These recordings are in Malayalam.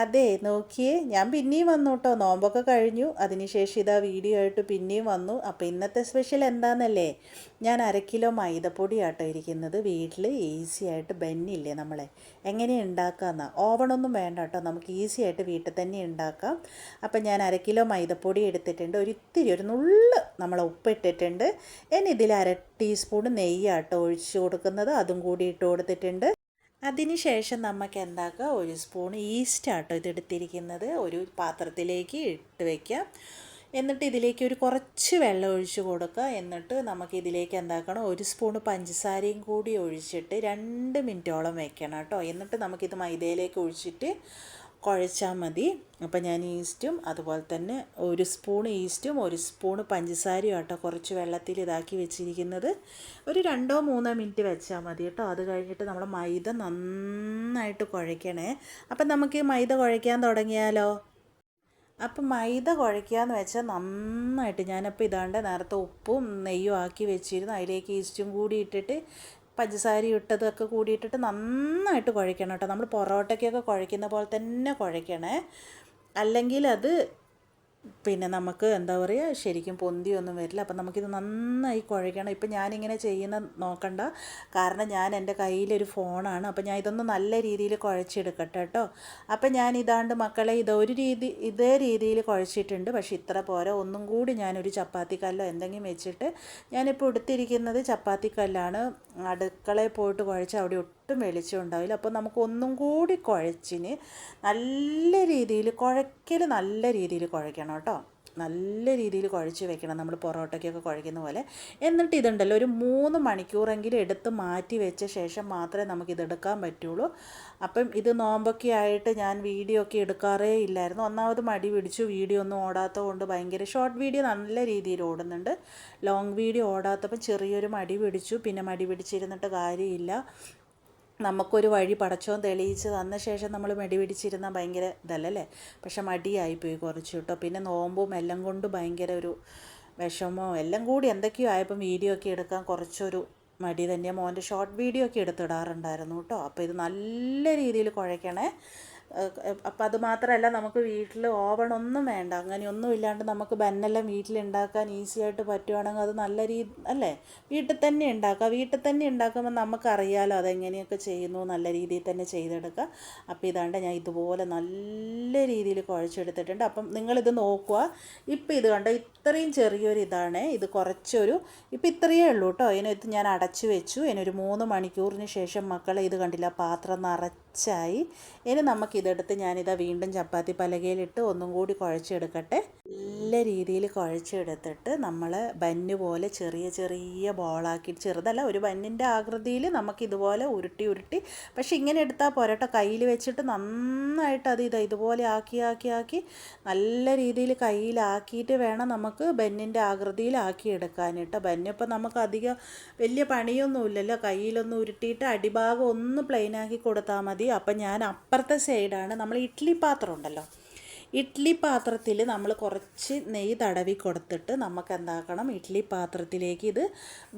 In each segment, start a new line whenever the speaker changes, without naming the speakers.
അതെ നോക്കിയേ ഞാൻ പിന്നെയും വന്നു കേട്ടോ നോമ്പൊക്കെ കഴിഞ്ഞു. അതിനുശേഷം ഇതാ വീഡിയോ ആയിട്ട് പിന്നെയും വന്നു. അപ്പോൾ ഇന്നത്തെ സ്പെഷ്യൽ എന്താണെന്നല്ലേ ഞാൻ അര കിലോ മൈദപ്പൊടി ആട്ടോ ഇരിക്കുന്നത്. വീട്ടിൽ ഈസി ആയിട്ട് ബെന്നില്ലേ നമ്മളെ? എങ്ങനെ ഉണ്ടാക്കാമെന്നാ ഓവണൊന്നും വേണ്ട കേട്ടോ നമുക്ക് ഈസി ആയിട്ട് വീട്ടിൽ തന്നെ ഉണ്ടാക്കാം അപ്പം ഞാൻ അര കിലോ മൈദപ്പൊടി എടുത്തിട്ടുണ്ട്. ഒരു ഇത്തിരി ഒരു നുള്ള് നമ്മൾ ഉപ്പിട്ടിട്ടുണ്ട് ഇനി ഇതിൽ അര ടീസ്പൂൺ നെയ്യാട്ടോ ഒഴിച്ചു കൊടുക്കുന്നത്. അതും കൂടി ഇട്ട് കൊടുത്തിട്ടുണ്ട്. അതിനുശേഷം നമുക്ക് എന്താക്കുക ഒരു സ്പൂൺ ഈസ്റ്റ് ആട്ടോ ഇതെടുത്തിരിക്കുന്നത്. ഒരു പാത്രത്തിലേക്ക് ഇട്ട് വയ്ക്കാം എന്നിട്ട് ഇതിലേക്ക് ഒരു കുറച്ച് വെള്ളം ഒഴിച്ച് കൊടുക്കുക. എന്നിട്ട് നമുക്ക് ഇതിലേക്ക് എന്താക്കണം? ഒരു സ്പൂൺ പഞ്ചസാരയും കൂടി ഒഴിച്ചിട്ട് രണ്ട് മിനിറ്റോളം വെക്കണം കേട്ടോ. എന്നിട്ട് നമുക്കിത് മൈദയിലേക്ക് ഒഴിച്ചിട്ട് കുഴച്ചാൽ മതി. അപ്പം ഞാൻ ഈസ്റ്റും അതുപോലെ തന്നെ ഒരു സ്പൂൺ ഈസ്റ്റും ഒരു സ്പൂൺ പഞ്ചസാരയും കേട്ടോ കുറച്ച് വെള്ളത്തിൽ ഇതാക്കി വെച്ചിരിക്കുന്നത്. ഒരു രണ്ടോ മൂന്നോ മിനിറ്റ് വെച്ചാൽ മതി കേട്ടോ. അത് കഴിഞ്ഞിട്ട് നമ്മൾ മൈദ നന്നായിട്ട് കുഴയ്ക്കണേ. അപ്പം നമുക്ക് മൈദ കുഴയ്ക്കാൻ തുടങ്ങിയാലോ? അപ്പം മൈദ കുഴയ്ക്കുകയെന്ന് വെച്ചാൽ നന്നായിട്ട് ഞാനപ്പോൾ ഇതാണ്ട് നേരത്തെ ഉപ്പും നെയ്യും ആക്കി വെച്ചിരുന്നു. അതിലേക്ക് ഈസ്റ്റും കൂടി ഇട്ടിട്ട് പഞ്ചസാര ഇട്ടതൊക്കെ കൂടിയിട്ടിട്ട് നന്നായിട്ട് കുഴയ്ക്കണം കേട്ടോ. നമ്മൾ പൊറോട്ടയ്ക്കൊക്കെ കുഴക്കുന്ന പോലെ തന്നെ കുഴയ്ക്കണേ. അല്ലെങ്കിൽ അത് പിന്നെ നമുക്ക് എന്താ പറയുക ശരിക്കും പൊന്തിയൊന്നും വരില്ല. അപ്പം നമുക്കിത് നന്നായി കുഴയ്ക്കണം ഇപ്പം ഞാനിങ്ങനെ ചെയ്യുന്ന നോക്കണ്ട. കാരണം ഞാൻ എന്റെ കയ്യിലൊരു ഫോണാണ്. അപ്പം ഞാൻ ഇതൊന്ന് നല്ല രീതിയിൽ കുഴച്ചെടുക്കട്ടെ കേട്ടോ. അപ്പം ഞാൻ ഇതാണ്ട് മക്കളെ ഇത് ഒരു രീതി ഇതേ രീതിയിൽ കുഴച്ചിട്ടുണ്ട്. പക്ഷേ ഇത്ര പോരാ. ഒന്നും കൂടി ഞാനൊരു ചപ്പാത്തിക്കല്ലോ എന്തെങ്കിലും വെച്ചിട്ട് ഞാനിപ്പോൾ എടുത്തിരിക്കുന്നത് ചപ്പാത്തിക്കല്ലാണ്. അടുക്കളയിൽ പോയിട്ട് കുഴച്ച് അവിടെ ഒട്ടും വെളിച്ചം ഉണ്ടാവില്ല. അപ്പോൾ നമുക്ക് ഒന്നും കൂടി കുഴച്ചിന് നല്ല രീതിയിൽ കുഴയ്ക്കൽ നല്ല രീതിയിൽ കുഴയ്ക്കണം കേട്ടോ. നല്ല രീതിയിൽ കുഴച്ച് വെക്കണം. നമ്മൾ പൊറോട്ടയ്ക്കൊക്കെ കുഴയ്ക്കുന്ന പോലെ. എന്നിട്ട് ഇതുണ്ടല്ലോ ഒരു മൂന്ന് മണിക്കൂറെങ്കിലും എടുത്ത് മാറ്റി വെച്ച ശേഷം മാത്രമേ നമുക്കിതെടുക്കാൻ പറ്റുള്ളൂ. അപ്പം ഇത് നോമ്പൊക്കെ ആയിട്ട് ഞാൻ വീഡിയോ ഒക്കെ എടുക്കാറേ ഇല്ലായിരുന്നു. ഒന്നാമത് മടി പിടിച്ചു വീഡിയോ ഒന്നും ഓടാത്തത് കൊണ്ട് ഭയങ്കര ഷോർട്ട് വീഡിയോ നല്ല രീതിയിൽ ഓടുന്നുണ്ട്. ലോങ് വീഡിയോ ഓടാത്തപ്പം ചെറിയൊരു മടി പിടിച്ചു. പിന്നെ മടി പിടിച്ചിരുന്നിട്ട് കാര്യമില്ല. നമുക്കൊരു വഴി പടച്ചോൻ തെളിയിച്ച് തന്ന ശേഷം നമ്മൾ മെടി പിടിച്ചിരുന്നാൽ ഭയങ്കര ഇതല്ലല്ലേ? പക്ഷെ മടിയായിപ്പോയി കുറച്ച് കേട്ടോ പിന്നെ നോമ്പും എല്ലാം കൊണ്ട് ഭയങ്കര ഒരു വിഷമോ എല്ലാം കൂടി എന്തൊക്കെയോ ആയപ്പം വീഡിയോ ഒക്കെ എടുക്കാൻ കുറച്ചൊരു മടി തന്നെയാണ് മോന്റെ ഷോർട്ട് വീഡിയോ ഒക്കെ എടുത്തിടാറുണ്ടായിരുന്നു കേട്ടോ അപ്പോൾ ഇത് നല്ല രീതിയിൽ കുഴയ്ക്കണേ അപ്പം അത് മാത്രമല്ല നമുക്ക് വീട്ടിൽ ഓവൺ ഒന്നും വേണ്ട. അങ്ങനെയൊന്നും ഇല്ലാണ്ട് നമുക്ക് ബന്നെല്ലാം വീട്ടിലുണ്ടാക്കാൻ ഈസി ആയിട്ട് പറ്റുവാണെങ്കിൽ അത് നല്ല രീതി അല്ലേ? വീട്ടിൽ തന്നെ ഉണ്ടാക്കുക വീട്ടിൽ തന്നെ ഉണ്ടാക്കുമ്പോൾ നമുക്കറിയാലോ അതെങ്ങനെയൊക്കെ ചെയ്യുന്നു നല്ല രീതിയിൽ തന്നെ ചെയ്തെടുക്കുക. അപ്പോൾ ഇതാണ്ട് ഞാൻ ഇതുപോലെ നല്ല രീതിയിൽ കുഴച്ചെടുത്തിട്ടുണ്ട്. അപ്പം നിങ്ങളിത് നോക്കുക. ഇപ്പം ഇത് കണ്ടോ ഇത്രയും ചെറിയൊരു ഇതാണ്. ഇത് കുറച്ചൊരു ഇപ്പം ഇത്രയേ ഉള്ളൂ കേട്ടോ ഇതിനകത്ത് ഞാൻ അടച്ചു വെച്ചു. ഇതിനൊരു മൂന്ന് മണിക്കൂറിന് ശേഷം മക്കളെ ഇത് കണ്ടില്ല പാത്രം നിറച്ചായി. ഇനി നമുക്ക് ഇതെടുത്ത് ഞാനിതാ വീണ്ടും ചപ്പാത്തി പലകയിലിട്ട് ഒന്നും കൂടി കുഴച്ചെടുക്കട്ടെ. നല്ല രീതിയിൽ കുഴച്ചെടുത്തിട്ട് നമ്മൾ ബന്ന് പോലെ ചെറിയ ചെറിയ ബോളാക്കി ചെറുതല്ല ഒരു ബന്നിന്റെ ആകൃതിയിൽ നമുക്കിതുപോലെ ഉരുട്ടി ഉരുട്ടി പക്ഷെ ഇങ്ങനെ എടുത്താൽ പോരട്ടോ. കയ്യിൽ വെച്ചിട്ട് നന്നായിട്ട് അത് ഇത് ഇതുപോലെ ആക്കി ആക്കി ആക്കി നല്ല രീതിയിൽ കയ്യിലാക്കിയിട്ട് വേണം നമുക്ക് ബന്നിന്റെ ആകൃതിയിലാക്കി എടുക്കാനിട്ട് ബന്നിപ്പോൾ നമുക്ക് അധികം വലിയ പണിയൊന്നുമില്ലല്ലോ. കയ്യിലൊന്ന് ഉരുട്ടിയിട്ട് അടിഭാഗം ഒന്ന് പ്ലെയിനാക്കി കൊടുത്താൽ മതി. അപ്പം ഞാൻ അപ്പുറത്തെ സൈഡാണ് നമ്മൾ ഇഡ്ഡലി പാത്രം ഉണ്ടല്ലോ. ഇഡ്ഡലി പാത്രത്തിൽ നമ്മൾ കുറച്ച് നെയ്യ് തടവി കൊടുത്തിട്ട് നമുക്ക് എന്താക്കണം ഇഡ്ഡലി പാത്രത്തിലേക്ക് ഇത്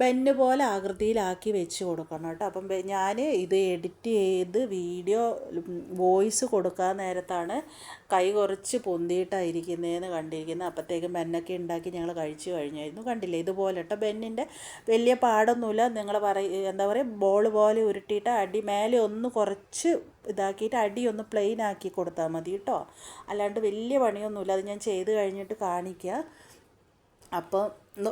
ബെന്ന് പോലെ ആകൃതിയിലാക്കി വെച്ച് കൊടുക്കണം കേട്ടോ. അപ്പം ഞാൻ ഇത് എഡിറ്റ് ചെയ്ത് വീഡിയോ വോയിസ് കൊടുക്കാൻ നേരത്താണ് കൈ കുറച്ച് പൊന്തിയിട്ടായിരിക്കുന്നതെന്ന് കണ്ടിരിക്കുന്നത്. അപ്പോഴത്തേക്കും ബെന്നൊക്കെ ഉണ്ടാക്കി ഞങ്ങൾ കഴിച്ചു കഴിഞ്ഞായിരുന്നു. കണ്ടില്ലേ? ഇതുപോലെ കേട്ടോ. ബെന്നിന്റെ വലിയ പാടൊന്നുമില്ല. നിങ്ങൾ പറയ എന്താ പറയുക ബോൾ പോലെ ഉരുട്ടിയിട്ട് അടി മേലെ ഒന്ന് കുറച്ച് ഇതാക്കിയിട്ട് അടിയൊന്ന് പ്ലെയിൻ ആക്കി കൊടുത്താൽ മതി കേട്ടോ അല്ലാണ്ട് വലിയ പണിയൊന്നുമില്ല. അത് ഞാൻ ചെയ്ത് കഴിഞ്ഞിട്ട് കാണിക്കുക അപ്പോൾ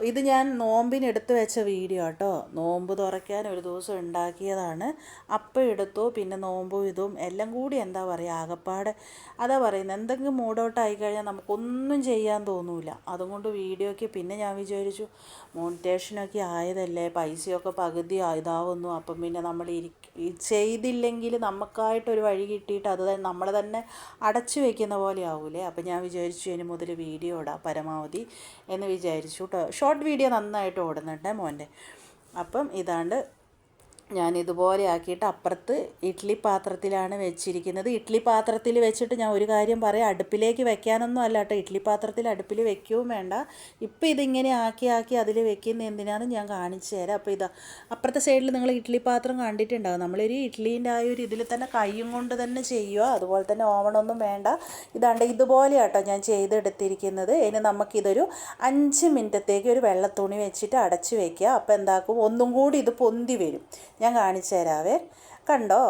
ഇത് ഞാൻ നോമ്പിന് എടുത്തു വെച്ച വീഡിയോ കേട്ടോ നോമ്പ് തുറയ്ക്കാൻ ഒരു ദിവസം ഉണ്ടാക്കിയതാണ്. അപ്പം എടുത്തു. പിന്നെ നോമ്പും ഇതും എല്ലാം കൂടി എന്താ പറയുക ആകപ്പാട് അതാ പറയുന്നത് എന്തെങ്കിലും മൂഡ് ഔട്ട് ആയി കഴിഞ്ഞാൽ നമുക്കൊന്നും ചെയ്യാൻ തോന്നൂല. അതുകൊണ്ട് വീഡിയോയ്ക്ക് പിന്നെ ഞാൻ വിചാരിച്ചു മോണിറ്റേഷനൊക്കെ ആയതല്ലേ പൈസയൊക്കെ പകുതി ഇതാവുന്നു. അപ്പം പിന്നെ നമ്മൾ ചെയ്തില്ലെങ്കിൽ നമുക്കായിട്ടൊരു വഴി കിട്ടിയിട്ട് അത് നമ്മൾ തന്നെ അടച്ചു വെക്കുന്ന പോലെ ആവൂലേ? അപ്പം ഞാൻ വിചാരിച്ചു ഇനി മുതൽ വീഡിയോ ഇടാം പരമാവധി എന്ന് വിചാരിച്ചു ഷോർട്ട് വീഡിയോ നന്നായിട്ട് ഓടുന്നുണ്ട് മോന്റെ. അപ്പം ഇതാണ്ട് ഞാൻ ഇതുപോലെ ആക്കിയിട്ട് അപ്പുറത്ത് ഇഡ്ഡലി പാത്രത്തിലാണ് വെച്ചിരിക്കുന്നത്. ഇഡ്ഡലി പാത്രത്തിൽ വെച്ചിട്ട് ഞാൻ ഒരു കാര്യം പറയാം. അടുപ്പിലേക്ക് വെക്കാനൊന്നും അല്ല കേട്ടോ. ഇഡ്ഡലി പാത്രത്തിൽ അടുപ്പിൽ വെക്കുകയും വേണ്ട. ഇപ്പം ഇതിങ്ങനെ ആക്കി ആക്കി അതിൽ വെക്കുന്ന എന്തിനാണെന്ന് ഞാൻ കാണിച്ചു തരാം. അപ്പോൾ ഇതാ അപ്പുറത്തെ സൈഡിൽ നിങ്ങൾ ഇഡ്ഡലി പാത്രം കണ്ടിട്ടുണ്ടാകും നമ്മളൊരു ഇഡ്ഡലീന്റെ ആ ഒരു ഇതിൽ തന്നെ കയ്യും കൊണ്ട് തന്നെ ചെയ്യുക. അതുപോലെ തന്നെ ഓവണൊന്നും വേണ്ട. ഇതാണ്ട് ഇതുപോലെ കേട്ടോ ഞാൻ ചെയ്തെടുത്തിരിക്കുന്നത്. ഇനി നമുക്കിതൊരു അഞ്ച് മിനിറ്റത്തേക്ക് ഒരു വെള്ളത്തുണി വെച്ചിട്ട് അടച്ച് വെക്കുക. അപ്പോൾ എന്താക്കും? ഒന്നും കൂടി ഇത് പൊന്തി വരും. ഞാൻ കാണിച്ചു തരാവേ. കണ്ടോ?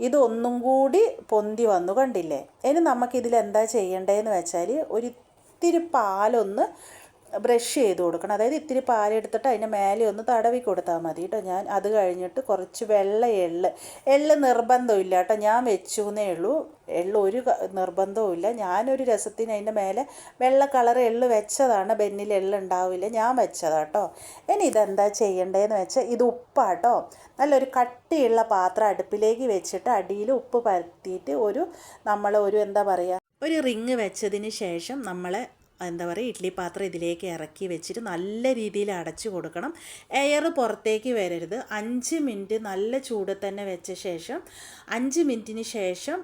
ഇതൊന്നും കൂടി പൊന്തി വന്നു കണ്ടില്ലേ? ഇനി നമുക്കിതിൽ എന്താ ചെയ്യേണ്ടതെന്ന് വെച്ചാൽ ഒരിത്തിരി പാലൊന്ന് ബ്രഷ് ചെയ്ത് കൊടുക്കണം. അതായത് ഇത്തിരി പാലെടുത്തിട്ട് അതിന്റെ മേലെ ഒന്ന് തടവി കൊടുത്താൽ മതി കേട്ടോ. ഞാൻ അത് കഴിഞ്ഞിട്ട് കുറച്ച് വെള്ള എള്ള്. എള്ള് നിർബന്ധമില്ല കേട്ടോ. ഞാൻ വെച്ചു എന്നേ ഉള്ളൂ. എള്ള് ഒരു നിർബന്ധവും ഇല്ല. ഞാനൊരു രസത്തിന് അതിന്റെ മേലെ വെള്ള കളർ എള്ള് വെച്ചതാണ്. ബെന്നിൽ എള്ള് ഉണ്ടാവില്ല. ഞാൻ വെച്ചതാണ് കേട്ടോ. ഇനി ഇതെന്താ ചെയ്യേണ്ടതെന്ന് വെച്ചാൽ ഇത് ഉപ്പാണ് ഉപ്പാട്ടോ നല്ലൊരു കട്ടിയുള്ള പാത്രം അടുപ്പിലേക്ക് വെച്ചിട്ട് അടിയിൽ ഉപ്പ് പരത്തിയിട്ട് ഒരു നമ്മൾ ഒരു എന്താ പറയുക ഒരു റിങ് വെച്ചതിന് ശേഷം നമ്മൾ എന്താ പറയുക ഇഡ്ഡലി പാത്രം ഇതിലേക്ക് ഇറക്കി വെച്ചിട്ട് നല്ല രീതിയിൽ അടച്ചു കൊടുക്കണം. എയർ പുറത്തേക്ക് വരരുത്. അഞ്ച് മിനിറ്റ് നല്ല ചൂട് തന്നെ വെച്ച ശേഷം അഞ്ച് മിനിറ്റിന് ശേഷം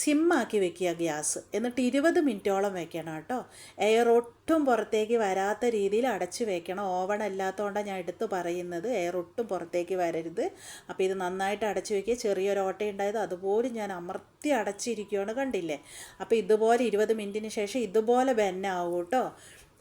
സിമ്മാക്കി വെക്കുക ഗ്യാസ്. എന്നിട്ട് ഇരുപത് മിനിറ്റോളം വെക്കണം കേട്ടോ. എയർ പുറത്തേക്ക് വരാത്ത രീതിയിൽ അടച്ചു വയ്ക്കണം ഓവൺ അല്ലാത്തതുകൊണ്ടാണ് ഞാൻ എടുത്ത് പറയുന്നത്. എയർ ഒട്ടും പുറത്തേക്ക് വരരുത്. അപ്പോൾ ഇത് നന്നായിട്ട് അടച്ചു വയ്ക്കുക ചെറിയൊരു ഓട്ട ഉണ്ടായത് അതുപോലും ഞാൻ അമർത്തി അടച്ചിരിക്കുകയാണ് കണ്ടില്ലേ? അപ്പോൾ ഇതുപോലെ ഇരുപത് മിനിറ്റിന് ശേഷം ഇതുപോലെ ബെന്നാവും കേട്ടോ.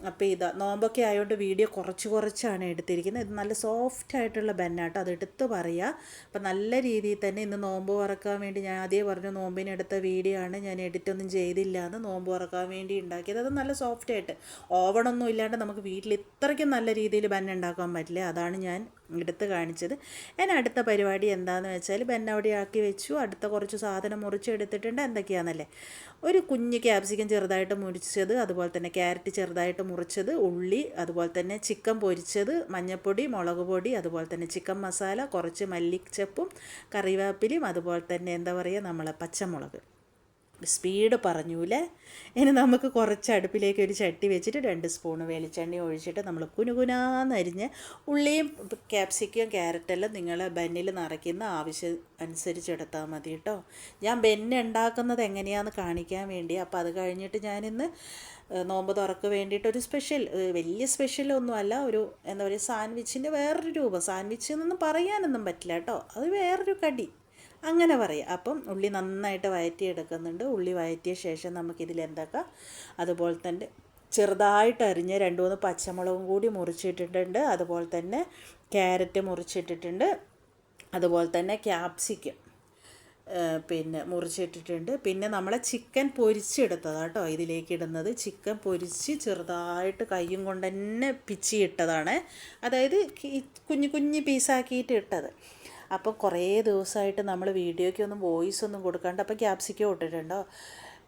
അപ്പോൾ ഇതാ നോമ്പൊക്കെ ആയതുകൊണ്ട് വീഡിയോ കുറച്ച് കുറച്ചാണ് എടുത്തിരിക്കുന്നത് ഇത് നല്ല സോഫ്റ്റ് ആയിട്ടുള്ള ബെന്നാട്ടോ. അത് എടുത്ത് പറയുക അപ്പം നല്ല രീതിയിൽ തന്നെ ഇന്ന് നോമ്പ് വറക്കാൻ വേണ്ടി ഞാൻ ആദ്യം പറഞ്ഞു നോമ്പിനെടുത്ത വീഡിയോ ആണ്. ഞാൻ എഡിറ്റൊന്നും ചെയ്തില്ല എന്ന് നോമ്പ് വറക്കാൻ വേണ്ടി ഉണ്ടാക്കിയത്. അത് നല്ല സോഫ്റ്റ് ആയിട്ട്. ഓവണൊന്നും ഇല്ലാണ്ട് നമുക്ക് വീട്ടിൽ ഇത്രയ്ക്കും നല്ല രീതിയിൽ ബെന്ന ഉണ്ടാക്കാൻ പറ്റില്ല. അതാണ് ഞാൻ എടുത്ത് കാണിച്ചത്. ഞാൻ അടുത്ത പരിപാടി എന്താണെന്ന് വെച്ചാൽ ബെന്നവിടെ ആക്കി വെച്ചു. അടുത്ത കുറച്ച് സാധനം മുറിച്ചെടുത്തിട്ടുണ്ട് എന്തൊക്കെയാണെന്നല്ലേ ഒരു കുഞ്ഞ് ക്യാപ്സിക്കം ചെറുതായിട്ട് മുറിച്ചത് അതുപോലെ തന്നെ ക്യാരറ്റ് ചെറുതായിട്ട് മുറിച്ചത് ഉള്ളി അതുപോലെ തന്നെ ചിക്കൻ പൊരിച്ചത് മഞ്ഞൾപ്പൊടി മുളക് പൊടി അതുപോലെ തന്നെ ചിക്കൻ മസാല കുറച്ച് മല്ലിച്ചപ്പും കറിവേപ്പിലയും അതുപോലെ തന്നെ എന്താ പറയുക നമ്മളെ പച്ചമുളക്. സ്പീഡ് പറഞ്ഞൂല. ഇനി നമുക്ക് കുറച്ച് അടുപ്പിലേക്ക് ഒരു ചട്ടി വെച്ചിട്ട് രണ്ട് സ്പൂണ് വെളിച്ചെണ്ണ ഒഴിച്ചിട്ട് നമ്മൾ കുനുകുനാന്നരിഞ്ഞ് ഉള്ളിയും ക്യാപ്സിക്കും ക്യാരറ്റെല്ലാം നിങ്ങൾ ബന്നിൽ നിറയ്ക്കുന്ന ആവശ്യം അനുസരിച്ചെടുത്താൽ മതി കേട്ടോ. ഞാൻ ബെന്ന് ഉണ്ടാക്കുന്നത് എങ്ങനെയാണെന്ന് കാണിക്കാൻ വേണ്ടി. അപ്പോൾ അത് കഴിഞ്ഞിട്ട് ഞാനിന്ന് നോമ്പ് തുറക്ക് വേണ്ടിയിട്ട് ഒരു സ്പെഷ്യൽ വലിയ സ്പെഷ്യൽ ഒന്നുമല്ല ഒരു എന്താ പറയുക സാൻഡ്വിച്ചിന്റെ വേറൊരു രൂപം. സാൻഡ്വിച്ച് എന്നൊന്നും പറയാനൊന്നും പറ്റില്ല കേട്ടോ. അത് വേറൊരു കടി. അങ്ങനെ പറയാം. അപ്പം ഉള്ളി നന്നായിട്ട് വയറ്റി എടുക്കുന്നുണ്ട് ഉള്ളി വയറ്റിയ ശേഷം നമുക്കിതിൽ എന്തൊക്കെ? അതുപോലെ തന്നെ ചെറുതായിട്ട് അരിഞ്ഞ് രണ്ട് മൂന്ന് പച്ചമുളകും കൂടി മുറിച്ചിട്ടിട്ടുണ്ട്. അതുപോലെ തന്നെ ക്യാരറ്റ് മുറിച്ചിട്ടിട്ടുണ്ട്. അതുപോലെ തന്നെ ക്യാപ്സിക്കം പിന്നെ മുറിച്ചിട്ടിട്ടുണ്ട്. പിന്നെ നമ്മളെ ചിക്കൻ പൊരിച്ചെടുത്തതാണ് കേട്ടോ ഇതിലേക്ക് ഇടുന്നത്. ചിക്കൻ പൊരിച്ച് ചെറുതായിട്ട് കയ്യും കൊണ്ട് തന്നെ പിച്ചിയിട്ടതാണ്. അതായത് കുഞ്ഞു കുഞ്ഞു പീസാക്കിയിട്ട് ഇട്ടത്. അപ്പോൾ കുറേ ദിവസമായിട്ട് നമ്മൾ വീഡിയോയ്ക്കൊന്നും വോയിസ് ഒന്നും കൊടുക്കാണ്ട് അപ്പോൾ ക്യാപ്സിക്കോ ഇട്ടിട്ടുണ്ടോ?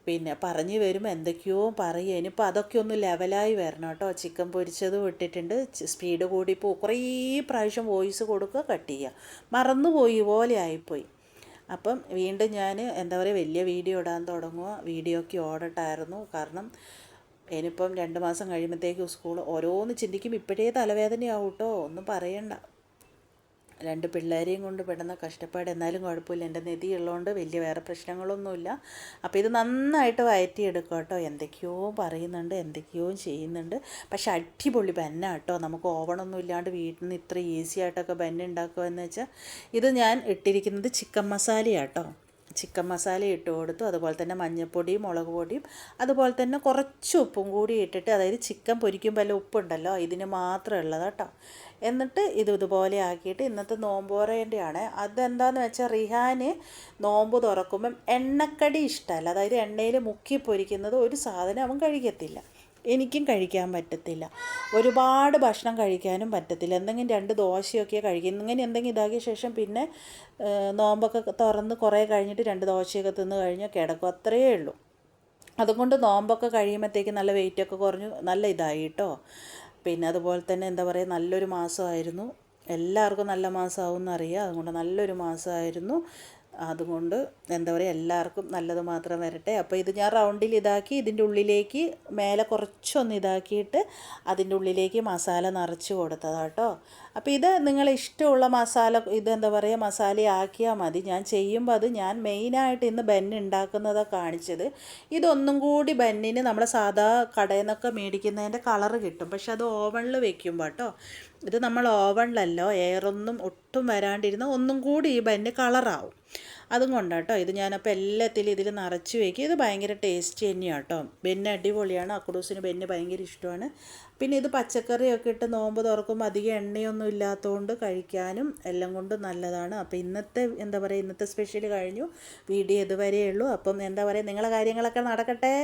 പിന്നെ പറഞ്ഞു വരുമ്പോൾ എന്തൊക്കെയോ പറയുക ഇനിയിപ്പോൾ അതൊക്കെ ഒന്ന് ലെവലായി വരണം കേട്ടോ. ചിക്കൻ പൊരിച്ചതും ഇട്ടിട്ടുണ്ട്. സ്പീഡ് കൂടിപ്പോൾ കുറേ പ്രാവശ്യം വോയിസ് കൊടുക്കുക കട്ട് ചെയ്യുക. മറന്നുപോയി പോലെ ആയിപ്പോയി. അപ്പം വീണ്ടും ഞാൻ എന്താ പറയുക വലിയ വീഡിയോ ഇടാൻ തുടങ്ങുക വീഡിയോയ്ക്ക് ഓടട്ടായിരുന്നു. കാരണം ഇനിയിപ്പം രണ്ട് മാസം കഴിയുമ്പോഴത്തേക്കും സ്കൂൾ ഓരോന്ന് ചിന്തിക്കും ഇപ്പോഴേ തലവേദനയാവും കേട്ടോ. ഒന്നും പറയണ്ട. രണ്ട് പിള്ളേരെയും കൊണ്ട് പെടുന്ന കഷ്ടപ്പാട് എന്നാലും കുഴപ്പമില്ല. എന്റെ നിധി ഉള്ളതുകൊണ്ട് വലിയ വേറെ പ്രശ്നങ്ങളൊന്നുമില്ല. അപ്പോൾ ഇത് നന്നായിട്ട് വയറ്റിയെടുക്കുക കേട്ടോ. എന്തൊക്കെയോ പറയുന്നുണ്ട് എന്തൊക്കെയോ ചെയ്യുന്നുണ്ട്. പക്ഷെ അടിപൊളി ബന്ന കേട്ടോ. നമുക്ക് ഓവണൊന്നും ഇല്ലാണ്ട് വീട്ടിൽ നിന്ന് ഇത്ര ഈസി ആയിട്ടൊക്കെ ബന്ന ഉണ്ടാക്കുക എന്ന് വെച്ചാൽ ഇത് ഞാൻ ഇട്ടിരിക്കുന്നത് ചിക്കൻ മസാലയാട്ടോ ചിക്കൻ മസാല ഇട്ട് കൊടുത്തു. അതുപോലെ തന്നെ മഞ്ഞൾപ്പൊടിയും മുളക് പൊടിയും. അതുപോലെ തന്നെ കുറച്ച് ഉപ്പും കൂടി ഇട്ടിട്ട് അതായത് ചിക്കൻ പൊരിക്കുമ്പോൾ ഉപ്പുണ്ടല്ലോ ഇതിന് മാത്രം ഉള്ളത് കേട്ടോ. എന്നിട്ട് ഇത് ഇതുപോലെ ആക്കിയിട്ട് ഇന്നത്തെ നോമ്പ് പറയേണ്ടതാണ് അതെന്താണെന്ന് വെച്ചാൽ റിഹാന് നോമ്പ് തുറക്കുമ്പം എണ്ണക്കടി ഇഷ്ടമല്ല. അതായത് എണ്ണയിൽ മുക്കി പൊരിക്കുന്നത് ഒരു സാധനം അവൻ കഴിക്കത്തില്ല. എനിക്കും കഴിക്കാൻ പറ്റത്തില്ല. ഒരുപാട് ഭക്ഷണം കഴിക്കാനും പറ്റത്തില്ല. എന്തെങ്കിലും രണ്ട് ദോശയൊക്കെ കഴിക്കും. ഇങ്ങനെ എന്തെങ്കിലും ഇതാക്കിയ ശേഷം പിന്നെ നോമ്പൊക്കെ തുറന്ന് കുറേ കഴിഞ്ഞിട്ട് രണ്ട് ദോശയൊക്കെ തിന്ന് കഴിഞ്ഞാൽ കിടക്കും. അത്രയേ ഉള്ളൂ. അതുകൊണ്ട് നോമ്പൊക്കെ കഴിയുമ്പോഴത്തേക്ക് നല്ല വെയിറ്റൊക്കെ കുറഞ്ഞു നല്ല ഇതായി കേട്ടോ. പിന്നെ അതുപോലെ തന്നെ എന്താ പറയുക നല്ലൊരു മാസമായിരുന്നു. എല്ലാവർക്കും നല്ല മാസമാവും എന്നറിയാം അതുകൊണ്ട് നല്ലൊരു മാസമായിരുന്നു. അതുകൊണ്ട് എന്താ പറയുക എല്ലാവർക്കും നല്ലത് മാത്രം വരട്ടെ. അപ്പോൾ ഇത് ഞാൻ റൗണ്ടിൽ ഇതാക്കി ഇതിന്റെ ഉള്ളിലേക്ക് മേലെ കുറച്ചൊന്ന് ഇതാക്കിയിട്ട് അതിന്റെ ഉള്ളിലേക്ക് മസാല നിറച്ച് കൊടുത്തതാണ് കേട്ടോ. അപ്പോൾ ഇത് നിങ്ങൾ ഇഷ്ടമുള്ള മസാല ഇത് എന്താ പറയുക മസാല ആക്കിയാൽ മതി. ഞാൻ ചെയ്യുമ്പോൾ അത് ഞാൻ മെയിനായിട്ട് ഇന്ന് ബെന്ന് ഉണ്ടാക്കുന്നതാണ് കാണിച്ചത്. ഇതൊന്നും കൂടി ബെന്നിന് നമ്മുടെ സാധാ കടയിൽ നിന്നൊക്കെ മേടിക്കുന്നതിന്റെ കളറ് കിട്ടും. പക്ഷെ അത് ഓവണിൽ വെക്കുമ്പോൾ കേട്ടോ ഇത് നമ്മൾ ഓവണിലല്ലോ എയറൊന്നും ഒട്ടും വരാണ്ടിരുന്ന ഒന്നും കൂടി ഈ ബെന്ന് കളറാവും അതും കൊണ്ടാട്ടോ ഇത് ഞാനപ്പോൾ എല്ലാത്തിലും ഇതിൽ നിറച്ച് വയ്ക്കും ഇത് ഭയങ്കര ടേസ്റ്റ് തന്നെയാണ് കേട്ടോ ബെന്ന് അടിപൊളിയാണ്. അക്കുഡൂസിന് ബെന്ന് ഭയങ്കര ഇഷ്ടമാണ്. പിന്നെ ഇത് പച്ചക്കറിയൊക്കെ ഇട്ട് നോമ്പ് തുറക്കുമ്പോൾ അധികം എണ്ണയൊന്നും ഇല്ലാത്തതുകൊണ്ട് കഴിക്കാനും എല്ലാം കൊണ്ടും നല്ലതാണ്. അപ്പോൾ ഇന്നത്തെ എന്താ പറയുക ഇന്നത്തെ സ്പെഷ്യൽ കഴിഞ്ഞു. വീഡിയോ ഇതുവരെയുള്ളൂ അപ്പം എന്താ പറയുക നിങ്ങളെ കാര്യങ്ങളൊക്കെ നടക്കട്ടെ?